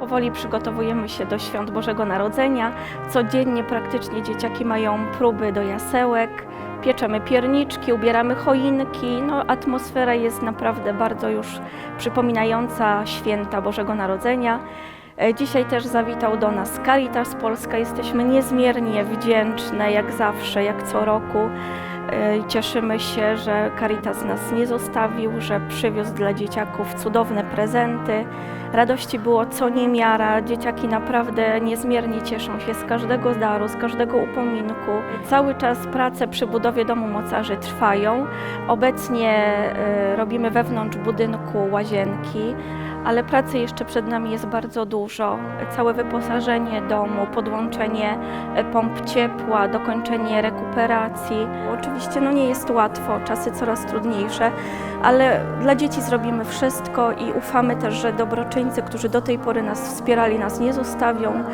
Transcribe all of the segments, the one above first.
Powoli przygotowujemy się do świąt Bożego Narodzenia. Codziennie praktycznie dzieciaki mają próby do jasełek. Pieczemy pierniczki, ubieramy choinki. No, atmosfera jest naprawdę bardzo już przypominająca święta Bożego Narodzenia. E, Dzisiaj też zawitał do nas Caritas Polska. Jesteśmy niezmiernie wdzięczne, jak zawsze, jak co roku. E, Cieszymy się, że Caritas nas nie zostawił, że przywiózł dla dzieciaków cudowne prezenty. Radości było co niemiara. Dzieciaki naprawdę niezmiernie cieszą się z każdego daru, z każdego upominku. Cały czas prace przy budowie domu mocarzy trwają. Obecnie e, robimy wewnątrz budynku łazienki, ale pracy jeszcze przed nami jest bardzo dużo. Całe wyposażenie domu, podłączenie e, pomp ciepła, dokończenie rekuperacji. Oczywiście no nie jest łatwo, czasy coraz trudniejsze, ale dla dzieci zrobimy wszystko i ufamy też, że dobroczyńcy, którzy do tej pory nas wspierali, nas nie zostawią.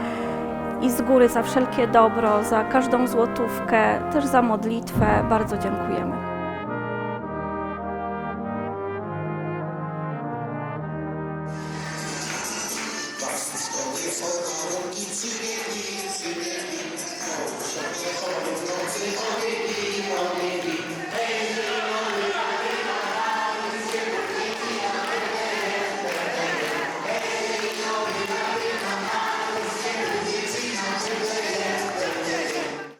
I z góry za wszelkie dobro, za każdą złotówkę, też za modlitwę bardzo dziękujemy. Christus, Lord, you for.